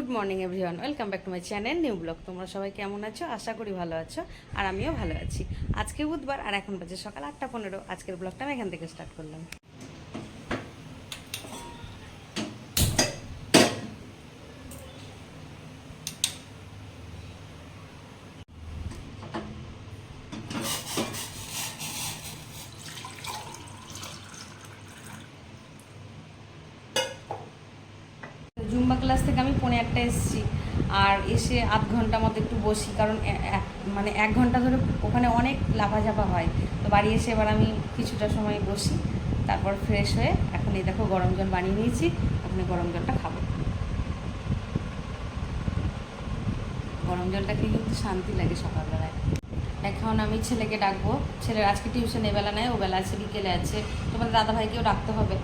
Good morning everyone, welcome back to my channel, new blog. তোমরা সবাই কেমন আছো? আশা করি ভালো আছো, আর আমিও ভালো আছি। আজকে বুধবার, আর এখন বাজে সকাল আটটা পনেরো। আজকের ব্লগটা আমি এখান থেকে স্টার্ট করলাম। ক্লাস থেকে আমি পৌনে একটা এসেছি। আর এসে আধ ঘণ্টা মতো একটু বসি, কারণ মানে এক ঘণ্টা ধরে ওখানে অনেক লাফাঝাপা হয়। তো বাড়ি এসে এবার আমি কিছুটা সময় বসি, তারপর ফ্রেশ হয়ে এখন এই দেখো গরম জল বানিয়ে নিয়েছি এই গরম জলটা খাব। গরম জলটা খেয়ে কিন্তু শান্তি লাগে সকালবেলায়। এখন আমি ছেলেকে ডাকবো। ছেলের আজকে টিউশন এবেলা নেয় ও বেলা আছে, বিকেলে আছে। তোমাদের দাদাভাইকেও ডাকতে হবে।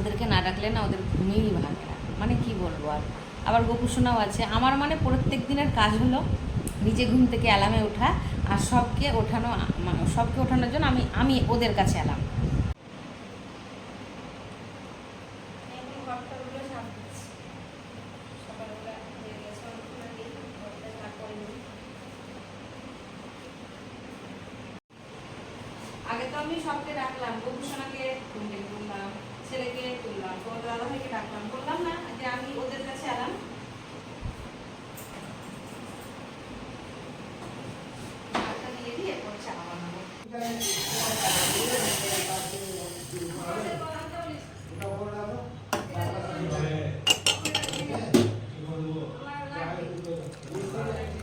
ওদেরকে না ডাকলে না ওদের ঘুমিয়েই ভাঙে। না মানে কি বলব আর? আবার গোপুসোনাও আছে। আমার মানে প্রত্যেক দিনের কাজ হলো নিজে ঘুম থেকে অ্যালামে ওঠা আর সবকে ওঠানো মানে সবকে ওঠানোর জন্য আমি আমি ওদের কাছে অ্যালাম আগে তো আমি সবকে ডাকলাম, গোপুসোনাকে তুললাম ছেলেকে তুললাম তোমার দাদা ভাইকে ডাকলাম, বললাম, না যে আমি ওদের কাছে এলাম। চা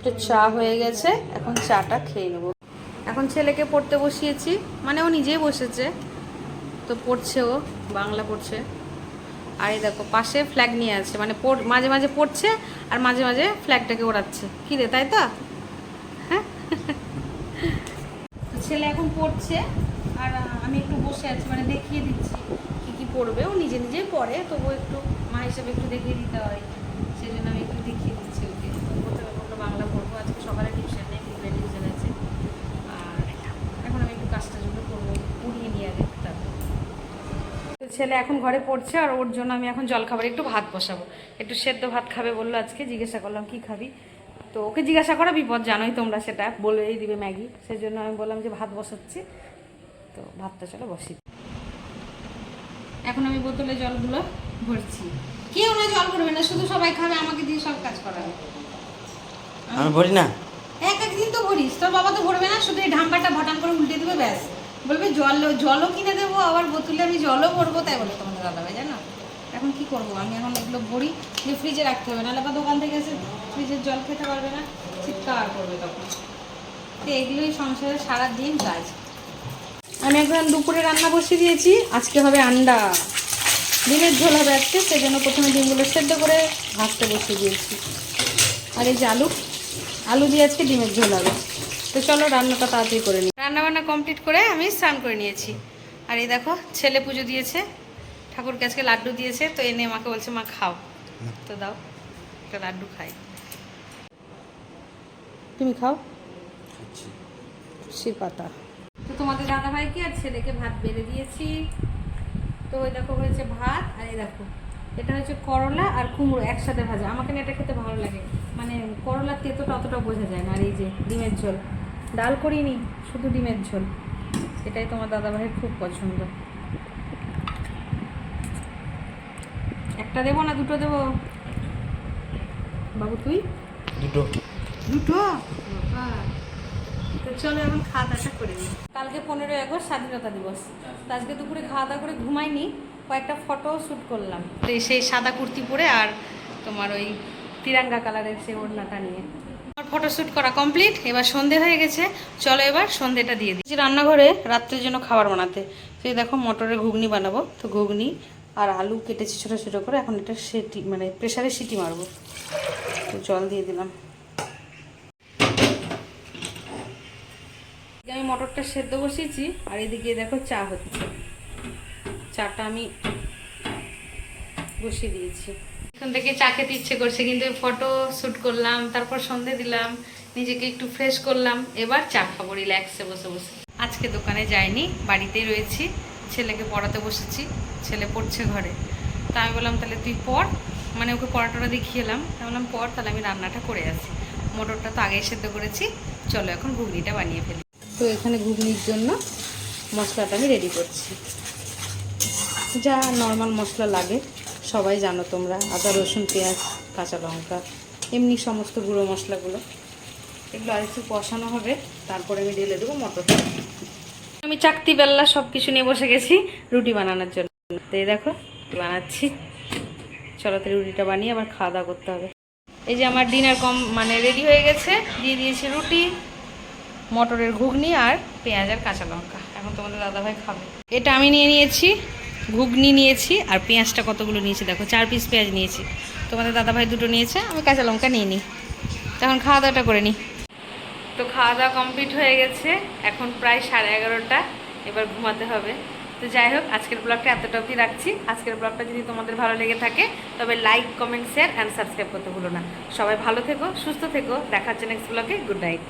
তো চা হয়ে গেছে, এখন চাটা খেয়ে নেব। এখন ছেলেকে পড়তে বসিয়েছি মানে ও নিজেই বসেছে। তো পড়ছে ও বাংলা পড়ছে। আর এই দেখো, পাশে ফ্ল্যাগ নিয়ে আছে মানে মাঝে মাঝে পড়ছে আর মাঝে মাঝে ফ্ল্যাগটাকে ওড়াচ্ছে। কী রে, তাই তো? হ্যাঁ? ছেলে এখন পড়ছে, আর আমি একটু বসে আছি মানে দেখিয়ে দিচ্ছি কী কী পড়বে। ও নিজে নিজেই পড়ে, তবুও একটু মা হিসেবে একটু দেখিয়ে দিতে হয় সেই জন্য আমি একটু দেখিয়ে দিচ্ছি ওকে প্রথমে বলল বাংলা পড়ব আজকে সকালে টিউশন নেই বিকেলে টিউশন আছে আর এখন আমি একটু কাজটা জন্য করব উড়িয়ে নিয়ে আগে তারপর তো ছেলে এখন ঘরে পড়ছে আর ওর জন্য আমি এখন জল খাবার একটু ভাত বসাবো। একটু সেদ্ধ ভাত খাবে বলল আজকে জিজ্ঞাসা করলাম কি খাবি? তো ওকে জিজ্ঞাসা করা বিপদ জানোই তোমরা সেটা বলেই দিবে ম্যাগি। সেই জন্য আমি বললাম যে ভাত বসাচ্ছি। তো ভাতটা চলো বসি। এখন আমি বোতলে জলগুলো ভরছি। কেউ না জল ভরবে না শুধু সবাই খাবে আমাকে দিয়ে সব কাজ করাবে আমি ভরি না? এক একদিন তো ভরিস তোর বাবা তো ভরবে না শুধু এই ঢাম্পাটা ভটান করে উল্টে দেবে ব্যাস। বলবে, জল, জলও কিনে দেবো, আবার বোতলে আমি জলও ভরবো। তাই বলে তোমাদের দাদা ভাই জানো? এখন কি করব? আমি এখন এগুলো ভরি, যে ফ্রিজে রাখতে হবে। নাহলে বা দোকান থেকে এসে ফ্রিজের জল খেতে পারবে না। চিৎকার করবে তখন। তো এগুলোই সংসারের সারাদিন কাজ। আমি এখন দুপুরে রান্না বসিয়ে দিয়েছি। আজকে হবে আন্ডা। ডিমের ঝোল হবে আজকে সেই জন্য প্রথমে ডিমগুলো সেদ্ধ করে ভাজতে বসিয়ে দিয়েছি। আর এই যে আলু আলু দিয়ে আজকে ডিমের ঝোল হবে। তো চলো রান্নাটা তাড়াতাড়ি করে নিই। রান্না বান্না কমপ্লিট করে আমি স্নান করে নিয়েছি। আর এই দেখো ছেলে পুজো দিয়েছে ঠাকুরকে আজকে লাড্ডু দিয়েছে তো এনে মাকে বলছে মা খাও। তো দাও একটা লাড্ডু খাই। তুমি খাও? তুলসীর পাতা। তো তোমাদের দাদা ভাইকে আর ছেলেকে ভাত বেড়ে দিয়েছি? তো ওই দেখো হয়েছে ভাত আর এই দেখো এটা হচ্ছে করলা আর কুমড়ো একসাথে ভাজা। আমাকে না এটা খেতে ভালো লাগে। মানে করলার তেতোটা অতটা বোঝা যায় না আর এই যে ডিমের ঝোল। ডাল করিনি শুধু ডিমের ঝোল। এটাই তোমার দাদা ভাইয়ের খুব পছন্দ। একটা দেবো না দুটো দেবো? বাবু তুই? দুটো। দুটো? তো চলো এখন খাওয়া দাওয়াটা করে নিই কালকে পনেরোই আগস্ট স্বাধীনতা দিবস। তো আজকে দুপুরে খাওয়া দাওয়া করে ঘুমাইনি কয়েকটা ফটো শ্যুট করলাম। সেই সাদা কুর্তি পরে আর তোমার ওই তিরাঙ্গা কালারের সেই ওড়নাটা নিয়ে। আমার ফটো শ্যুট করা কমপ্লিট এবার সন্ধে হয়ে গেছে। চলো এবার সন্ধেটা দিয়ে দিই। রান্নাঘরে রাত্রের জন্য খাবার বানাতে। সেই দেখো মটরের ঘুগনি বানাবো। তো ঘুগনি আর আলু কেটেছি ছোটো ছোটো করে, এখন এটা সেটি মানে প্রেশারে সিটি মারবো। তো জল দিয়ে দিলাম। আমি মটরটা সেদ্ধ বসিয়েছি, আর এদিকে দেখো চা হচ্ছে। চাটা আমি বসিয়ে দিয়েছি। এখন থেকে চা খেতে ইচ্ছে করছে, কিন্তু ফটো শ্যুট করলাম, তারপর সন্ধে দিলাম, নিজেকে একটু ফ্রেশ করলাম, এবার চা খাব রিল্যাক্সে বসে বসে। আজকে দোকানে যাইনি, বাড়িতেই রয়েছি, ছেলেকে পড়াতে বসেছি, ছেলে পড়ছে ঘরে। তা আমি বললাম, তাহলে তুই পড়। মানে ওকে পরোটাটা দেখিয়ে এলাম বললাম পর তাহলে আমি রান্নাটা করে আসি। মটরটা তো আগেই সেদ্ধ করেছি, চলো এখন ঘুগনিটা বানিয়ে ফেলি। তো এখানে ঘুগনির জন্য মশলাটা আমি রেডি করছি। যা নর্মাল মশলা লাগে। সবাই জানো তোমরা, আদা, রসুন, পেঁয়াজ, কাঁচা লঙ্কা, এমনি সমস্ত গুঁড়ো মশলাগুলো। এগুলো আর একটু কষানো হবে, তারপরে আমি ঢেলে দেবো মটর আমি চাকতি বেল্লা সব কিছু নিয়ে বসে গেছি রুটি বানানোর জন্য। তো দেখো বানাচ্ছি। চলো তো রুটিটা বানিয়ে আবার খাওয়া দাওয়া করতে হবে। এই যে আমার ডিনার কম মানে রেডি হয়ে গেছে, দিয়ে দিয়েছি রুটি, মটরের ঘুগনি আর পেঁয়াজ আর কাঁচা লঙ্কা। এখন তোমাদের দাদাভাই খাবে। এটা আমি নিয়ে নিয়েছি। ঘুগনি নিয়েছি আর পেঁয়াজটা কতগুলো নিয়েছি দেখো, চার পিস পেঁয়াজ নিয়েছি। তোমাদের দাদাভাই দুটো নিয়েছে, আমি কাঁচা লঙ্কা নিয়ে নিই। তখন খাওয়া দাওয়াটা করে নিই। তো খাওয়া দাওয়া কমপ্লিট হয়ে গেছে, এখন প্রায় সাড়ে এগারোটা, এবার ঘুমাতে হবে। তো যাই হোক, আজকের ব্লগটা এতটা অবধি রাখছি। আজকের ব্লগটা যদি তোমাদের ভালো লেগে থাকে, তবে like comment share and subscribe করতে ভুলো না। সবাই ভালো থেকো, সুস্থ থেকো, দেখা হচ্ছে নেক্সট ব্লগে গুড নাইট